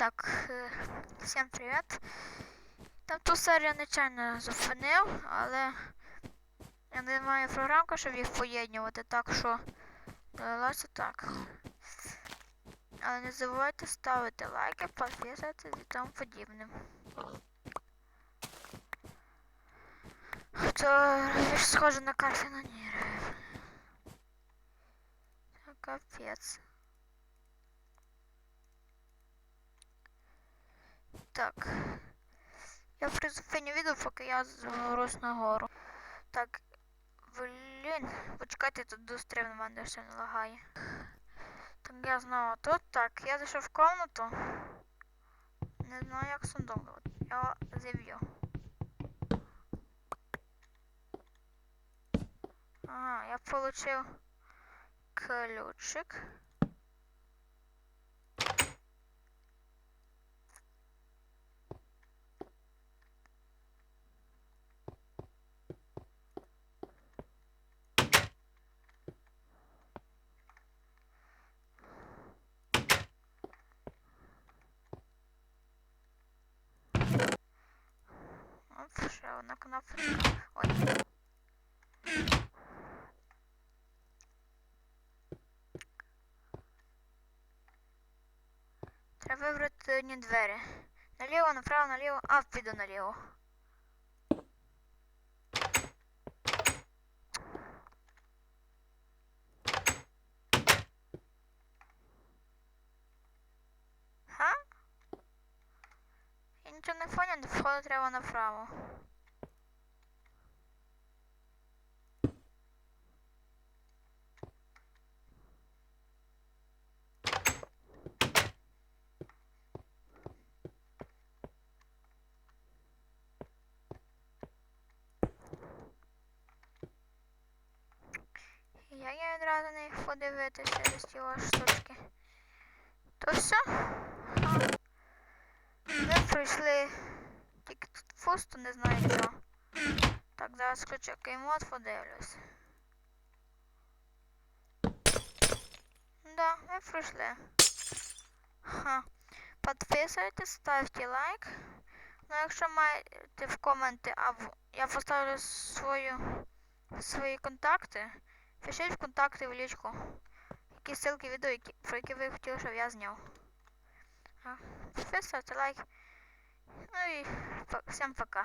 Так, е, всім привіт. Там ту серію нечайно зупинив, але я не маю програмки, щоб їх поєднувати, так що довелося так. Але не забувайте ставити лайки, підписуватися і тому подібне. Це схоже на картинонірів. Це капець. Так. Я призупиню відео, поки я заберусь нагору. Так. Блін, почекайте, тут дуже стрімно, в мене все не лагає. Так я знову тут. Так, я зайшов в комнату. Не знаю, як сундук. Я зіб'ю. Ага, я получив ключик. Оп, ще одна кнопочка. Ой. Треба вибрати одні двері. Наліво, направо, наліво. А, піду наліво. Ха? Я нічого не понял, входу треба направо. Я я відразу не їх подивитися ті ваші штучки. То все? Пройшли. Тільки тут пусто, не знаю що. Так, зараз включу кеймод, подивлюсь. Да, ми пройшли. Ха. Підписуйтесь, ставте лайк. Ну, якщо маєте в коменти, або я поставлю свою, свої контакти. Пишіть в контакти в лічку. Які ссылки відео, про які ви хотіли, щоб я зняв. А, Підписуйте, лайк. Ну всем пока.